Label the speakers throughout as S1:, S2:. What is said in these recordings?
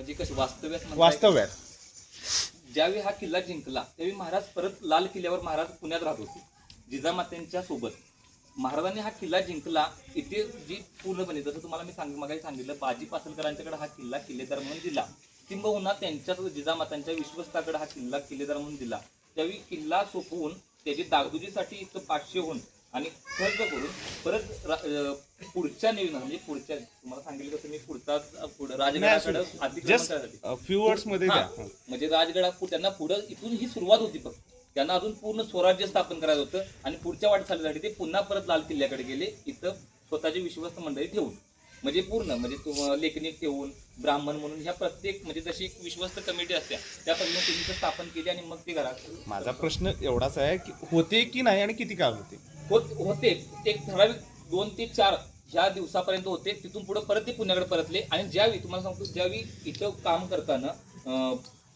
S1: म्हणजे कसं म्हणताय-
S2: वास्तव्यात.
S1: ज्यावेळी हा किल्ला जिंकला त्यावेळी महाराज परत लाल किल्ल्यावर महाराज पुण्यात राहत होते जिजामात्यांच्या सोबत. महाराजांनी हा किल्ला जिंकला. इथे जी पूर्णपणे जसं तुम्हाला मी सांग मगाही सांगितलं बाजी पासलकरांच्याकडे हा किल्ला किल्लेदार म्हणून दिला. किंबहुना त्यांच्याच जिजामातांच्या विश्वस्ताकडे हा किल्ला किल्लेदार म्हणून दिला. त्यावेळी किल्ला सोपवून त्याची दागदुजीसाठी इथं पाचशे होऊन आणि खर्च करून परत पुढच्या नियोजन म्हणजे पुढच्या तुम्हाला सांगितलं कसं मी पुढचा पुढं राजगडाकडे अतिक्रमण
S2: जस्ट
S1: करण्यासाठी
S2: फ्यू वर्ड्समध्ये
S1: हा. म्हणजे राजगडा त्यांना पुढं इथून ही सुरुवात होती फक्त. त्यांना अजून पूर्ण स्वराज्य स्थापन करायचं होतं आणि पुढच्या वाटचालीसाठी ते पुन्हा परत लाल किल्ल्याकडे गेले इथं स्वतःची विश्वस्त मंडळी ठेवून. म्हणजे पूर्ण म्हणजे तुम- लेखनिक ठेवून ब्राह्मण म्हणून ह्या प्रत्येक म्हणजे जशी एक विश्वस्त कमिटी असते त्या इथं स्थापन केली आणि मग ते घरात
S2: माझा प्रश्न एवढाच आहे की होते की नाही आणि किती काळ होते?
S1: होत होते. एक ठराविक दोन ते चार ह्या दिवसापर्यंत होते. तिथून पुढे परत ते पुण्याकडे परतले. आणि ज्यावेळी तुम्हाला सांगतो ज्यावेळी इथं काम करताना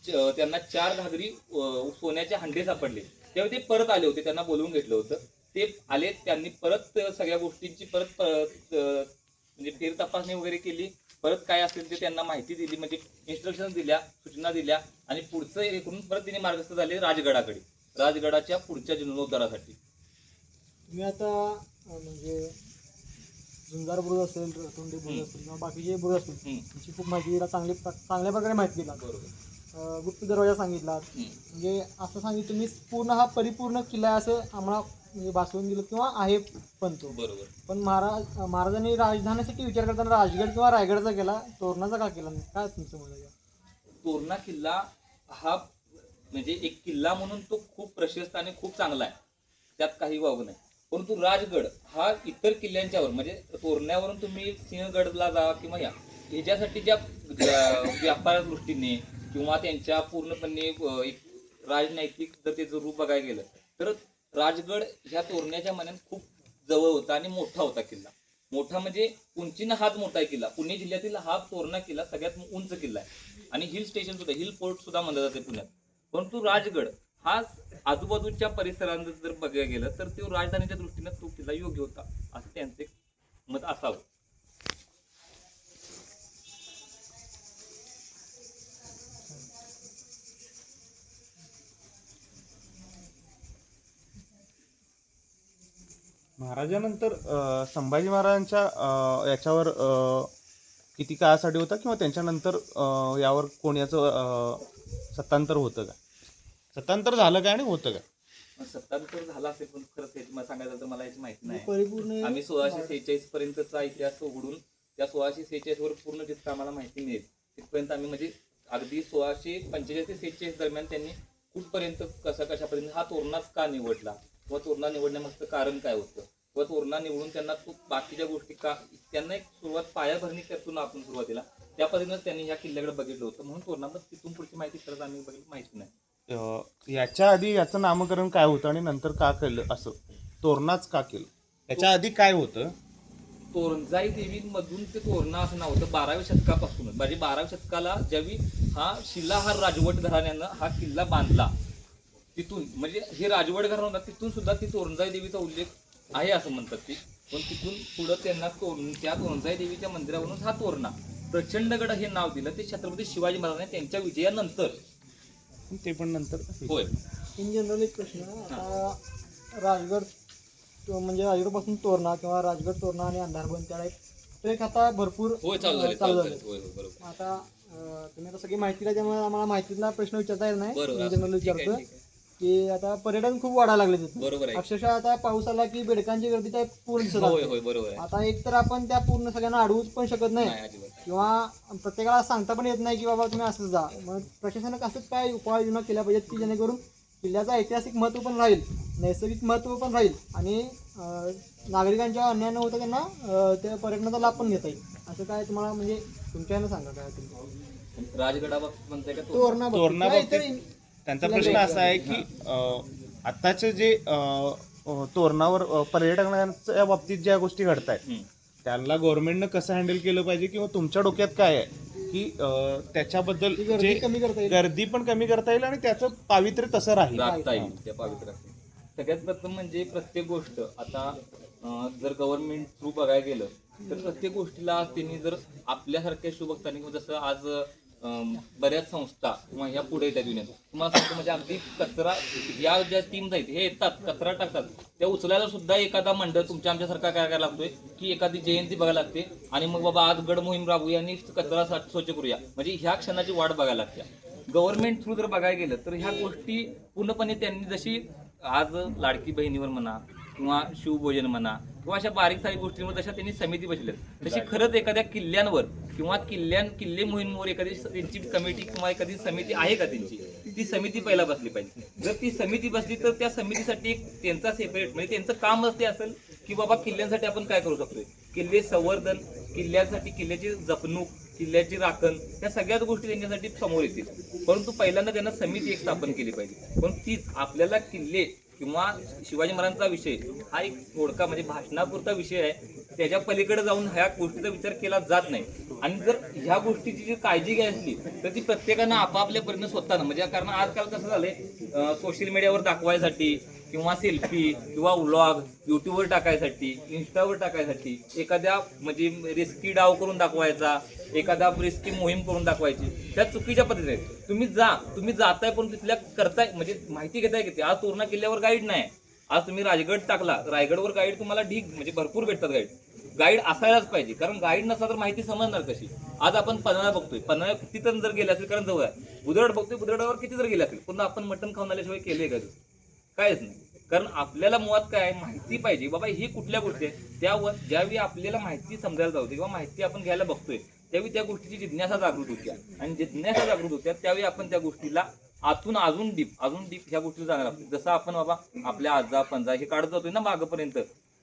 S1: च- त्यांना चार घागरी सोन्याचे हंडे सापडले. त्यावेळी ते परत आले होते. त्यांना बोलवून घेतलं होतं. ते आले त्यांनी परत सगळ्या गोष्टींची परत म्हणजे फेर तपासणी वगैरे केली. परत काय असेल ते त्यांना माहिती दिली. म्हणजे इन्स्ट्रक्शन दिल्या सूचना दिल्या. आणि पुढचं हे करून परत तिने मार्गस्थ झाले राजगडाकडे. राजगडाच्या पुढच्या जीर्णोद्धारासाठी
S3: तुम्ही आता म्हणजे झुंजार बुरुज असेल रतुंडी बुरुज असेल किंवा बाकीचे बुरुज असतील. त्यांची खूप माहिती दिला चांगली प्र- चांगल्या प्रकारे माहिती दिला
S1: बरोबर.
S3: गुप्त दरवाजा सांगितला. म्हणजे असं सांगितलं तुम्ही पूर्ण हा परिपूर्ण किल्ला आहे असं आम्हाला म्हणजे भासवून दिलं किंवा आहे पण तो.
S1: बरोबर.
S3: पण महाराज महाराजांनी राजधानीसाठी विचार करताना राजगड किंवा रायगडचा केला तोरणाचा का केला नाही? काय तुमचं आहे
S1: तोरणा किल्ला हा म्हणजे एक किल्ला म्हणून तो खूप प्रशस्त आणि खूप चांगला आहे. त्यात काही वाव नाही. परंतु राजगड हा इतर किल्ल्यांच्यावर म्हणजे तोरण्यावरून तुम्ही सिंहगडला जा किंवा या ह्याच्यासाठी ज्या व्यापार दृष्टीने किंवा त्यांच्या पूर्णपणे एक राजनैतिक जर त्याचं रूप बघायला गेलं तर राजगड ह्या तोरण्याच्या मनात खूप जवळ होता आणि मोठा होता किल्ला. मोठा म्हणजे उंचीनं हाच मोठा आहे किल्ला. पुणे जिल्ह्यातील हा तोरणा किल्ला सगळ्यात उंच किल्ला आहे. आणि हिल स्टेशन सुद्धा हिल पोर्ट सुद्धा म्हणलं जाते पुण्यात. परंतु राजगड हा आजूबाजूच्या परिसरांत जर बघायला गेलं तर तो राजधानीच्या दृष्टीने तो किल्ला योग्य होता असं त्यांचं एक मत असावं.
S2: महाराजानंतर संभाजी महाराजांच्या याच्यावर अं, किती काळासाठी होता किंवा त्यांच्यानंतर यावर कोणाचं अं, सत्तांतर होतं का? सत्तांतर झालं काय आणि होतं का
S1: मग सत्तांतर झाला असेल पण खरंच मला सांगायचं तर मला याची माहिती नाही.
S3: परिपूर्ण
S1: आम्ही सोळाशे सेहेचाळीस पर्यंतचा इतिहास उघडून त्या सोळाशे सेहेचाळीस वर पूर्ण जितकं आम्हाला माहिती मिळेल तिथपर्यंत आम्ही म्हणजे अगदी सोळाशे पंचेचाळीस ते सेहेचाळीस दरम्यान त्यांनी कुठपर्यंत कसा कशापर्यंत हा तोरणाच का निवडला? किंवा तोरणा निवडण्यामागचं कारण काय होतं? किंवा तोरणा निवडून त्यांना तो बाकीच्या गोष्टी का त्यांना एक सुरुवात पायाभरणी करतो ना आपण सुरुवातीला त्या पद्धतीनं त्यांनी ह्या किल्ल्याकडे बघितलं होतं. म्हणून तोरणा मग तिथून पुढची माहिती खरंच आम्ही बघितली माहिती नाही.
S2: याच्या आधी याचं नामकरण काय होतं आणि नंतर का केलं असं? तोरणाच का केलं? याच्या आधी काय होतं?
S1: तोरणजाई देवीमधून ते तोरणा असं नाव होतं बाराव्या शतकापासून. म्हणजे बाराव्या शतकाला ज्यावेळी हा शिलाहार राजवट घराण्यानं हा किल्ला बांधला तिथून म्हणजे हे राजवट घराणं होता तिथून सुद्धा ती तोरणजाई देवीचा उल्लेख आहे असं म्हणतात ती. पण तिथून पुढं त्यांना तोरण त्या तोरणजाई देवीच्या मंदिरावरून हा तोरणा. प्रचंडगड हे नाव दिलं ते छत्रपती शिवाजी महाराजांनी त्यांच्या विजयानंतर
S2: ते पण नंतर.
S1: होय.
S3: इन जनरल एक प्रश्न आता राजगड तो म्हणजे राजगडपासून तोरणा किंवा राजगड तोरणा आणि अंधारबन त्या टाईप ट्रेक आता भरपूर
S1: होय चालू झाले चालू
S3: झाले.
S1: झाले होय होय बरोबर.
S3: आता अं, तुम्ही आता सगळी माहिती दिली त्यामुळे आम्हाला माहितीतला प्रश्न विचारता येत नाही.
S1: बरोबर.
S3: इन जनरल
S1: ठीक आहे,
S3: विचारतो
S1: ठीक आहे.
S3: की आता पर्यटन खूप वाढायला लागले तिथे
S1: बरोबर आहे.
S3: अक्षरशः आता पाऊस आला की बेडकांची गर्दी त्या पूर्ण दिसत
S1: होय
S3: असते.
S1: होय बरोबर आहे.
S3: आता एक तर आपण त्या पूर्ण सगळ्यांना अडवूच पण शकत नाही.
S1: नाही अजिबात नाही.
S3: किंवा प्रत्येकाला सांगता पण येत नाही की बाबा तुम्ही असं जा. मग प्रशासनानं असंच काय उपाययोजना केल्या पाहिजेत की जेणेकरून किल्ल्याचं ऐतिहासिक महत्त्व पण राहील नैसर्गिक महत्त्व पण राहील आणि अं, नागरिकांच्या अन्याय न होता त्यांना अं, त्या पर्यटनाचा लाभ पण घेता येईल. असं काय तुम्हाला म्हणजे तुमच्या ह्यानं सांगा काय असेल.
S1: राजगडाबाबत म्हणताय का तो?
S3: तोरणा
S2: तोरणा बाबतीत त्यांचा प्रश्न असा आहे की अं, आत्ताचे जे तोरणावर पर्यटकांच्या बाबतीत ज्या गोष्टी घडत आहेत. त्याला गव्हर्नमेंटनं कसं हँडल केलं पाहिजे किंवा तुमच्या डोक्यात काय आहे की त्याच्याबद्दल
S3: गर्दी
S2: जे
S3: कमी करता येईल.
S2: गर्दी पण कमी करता येईल आणि त्याचं पावित्र्य तसं राहील.
S1: सगळ्यात प्रथम म्हणजे प्रत्येक गोष्ट आता जर गव्हर्नमेंट थ्रू बघायला गेलं तर प्रत्येक गोष्टीला त्यांनी जर आपल्यासारख्या शुभक्तांनी किंवा जसं आज बऱ्याच संस्था किंवा ह्या पुढे येतात युनियन तुम्हाला सांगतो म्हणजे अगदी कचरा या ज्या टीम आहेत हे येतात कचरा टाकतात. त्या उचलायला सुद्धा एखादा मंडळ तुमच्या आमच्यासारखा काय करायला लागतोय की एखादी जयंती बघायला लागते आणि मग बाबा आज गड मोहीम राबूया आणि कचरा सा- स्वच्छ करूया. म्हणजे ह्या क्षणाची वाट बघायला लागते. गव्हर्नमेंट थ्रू जर बघायला गेलं तर ह्या गोष्टी पूर्णपणे त्यांनी जशी आज लाडकी बहिणीवर म्हणा किंवा शिवभोजन म्हणा किंवा अशा बारीक सारीक गोष्टींवर तशा त्यांनी समिती बसल्यात तशी खरंच एखाद्या किल्ल्यांवर किंवा किल्ल्यां किल्ले मोहीमवर एखादी त्यांची कमिटी किंवा एखादी समिती आहे का त्यांची? ती समिती पहिला बसली पाहिजे. जर ती समिती बसली तर त्या समितीसाठी एक त्यांचा सेपरेट म्हणजे त्यांचं काम असते असेल की बाबा किल्ल्यांसाठी आपण काय करू शकतोय? किल्ले संवर्धन किल्ल्यासाठी किल्ल्याची जपणूक किल्ल्याची राखण या सगळ्याच गोष्टी त्यांच्यासाठी समोर येतील. परंतु पहिल्यांदा त्यांना समिती एक स्थापन केली पाहिजे. पण तीच आपल्याला किल्ले किंवा शिवाजी महाराजांचा विषय हा एक थोडका म्हणजे भाषणापुरता विषय आहे. त्याच्या पलीकडे जाऊन ह्या गोष्टीचा विचार केला जात नाही. आणि जर ह्या गोष्टीची जी काळजी घ्यायची असली तर ती प्रत्येकानं आपापल्यापर्यंत स्वतःनं. म्हणजे कारण आजकाल कसं झालंय सोशल मीडियावर दाखवायसाठी किंवा सेल्फी किंवा व्लॉग युट्यूबवर टाकायसाठी इन्स्टावर टाकायसाठी एखाद्या म्हणजे रिस्की डाव करून दाखवायचा एखादा रिस्की मोहीम करून दाखवायची त्या चुकीच्या पद्धतीने तुम्ही जा तुम्ही जाताय पण तिथल्या करताय म्हणजे माहिती घेताय किती? आज तोरणा किल्ल्यावर गाईड नाही. आज तुम्ही राजगड टाकला रायगडवर गाईड तुम्हाला ढीक म्हणजे भरपूर भेटतात गाईड गाईड असायलाच पाहिजे. कारण गाईड नसला तर माहिती समजणार कशी? आज आपण पन्हाळा बघतोय. पन्हाळा किती तर जर गेले असेल कारण जवळ आहे. बुदरड बघतोय बुदरडावर किती जर गेले असेल पुन्हा आपण मटण खाऊन आल्याशिवाय केले का कायच नाही. कारण आपल्याला मुळात काय माहिती पाहिजे. बाबा ही कुठल्या गोष्टी आहे त्यावर ज्यावेळी आपल्याला माहिती समजायला जाते किंवा माहिती आपण घ्यायला बघतोय त्यावेळी त्या गोष्टीची जिज्ञासा जागृत होत्या. आणि जिज्ञासा जागृत होत्या त्यावेळी आपण त्या गोष्टीला आतून अजून डीप अजून डीप ह्या गोष्टीला जाणार लागतो जसं आपण बाबा आपल्या आजा पंजा हे काढत जातोय ना मागपर्यंत.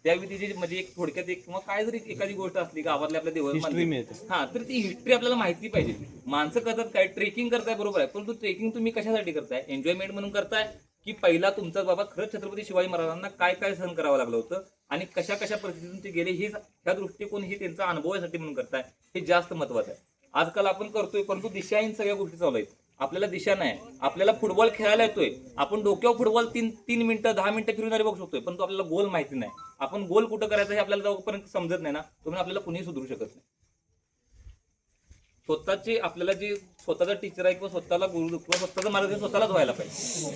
S1: त्यावेळी तिची म्हणजे एक थोडक्यात एक किंवा काय जरी एखादी गोष्ट असली गावातल्या आपल्या
S2: मिळते.
S1: हा तर ती हिस्ट्री आपल्याला माहिती पाहिजे. माणसं करतात काय ट्रेकिंग करताय बरोबर आहे. परंतु ट्रेकिंग तुम्ही कशासाठी करताय? एन्जॉयमेंट म्हणून करताय की पहिला तुमचा बाबा खरंच छत्रपती शिवाजी महाराजांना काय काय सहन करावं लागलं होतं आणि कशा कशा परिस्थितीतून ते गेले हे ह्या दृष्टिकोन हे त्यांचा अनुभवासाठी म्हणून करताय हे जास्त महत्वाचं आहे. आजकाल आपण करतोय परंतु दिशाहीन सगळ्या गोष्टी चालू आहेत. आपल्याला दिशा नाही. आपल्याला फुटबॉल खेळायला येतोय. आपण डोक्यावर फुटबॉल तीन तीन मिनिटं दहा मिनिटं फिरणारे बघू शकतोय पण तो आपल्याला गोल माहिती नाही. आपण गोल कुठं करायचं हे आपल्याला जोपर्यंत समजत नाही ना. तुम्ही आपल्याला कुणीही सुधरू शकत नाही. स्वतःची आपल्याला जी स्वतःचा टीचर आहे किंवा स्वतःला गुरु किंवा स्वतःचा मार्गदर्शन स्वतःलाच व्हायला पाहिजे.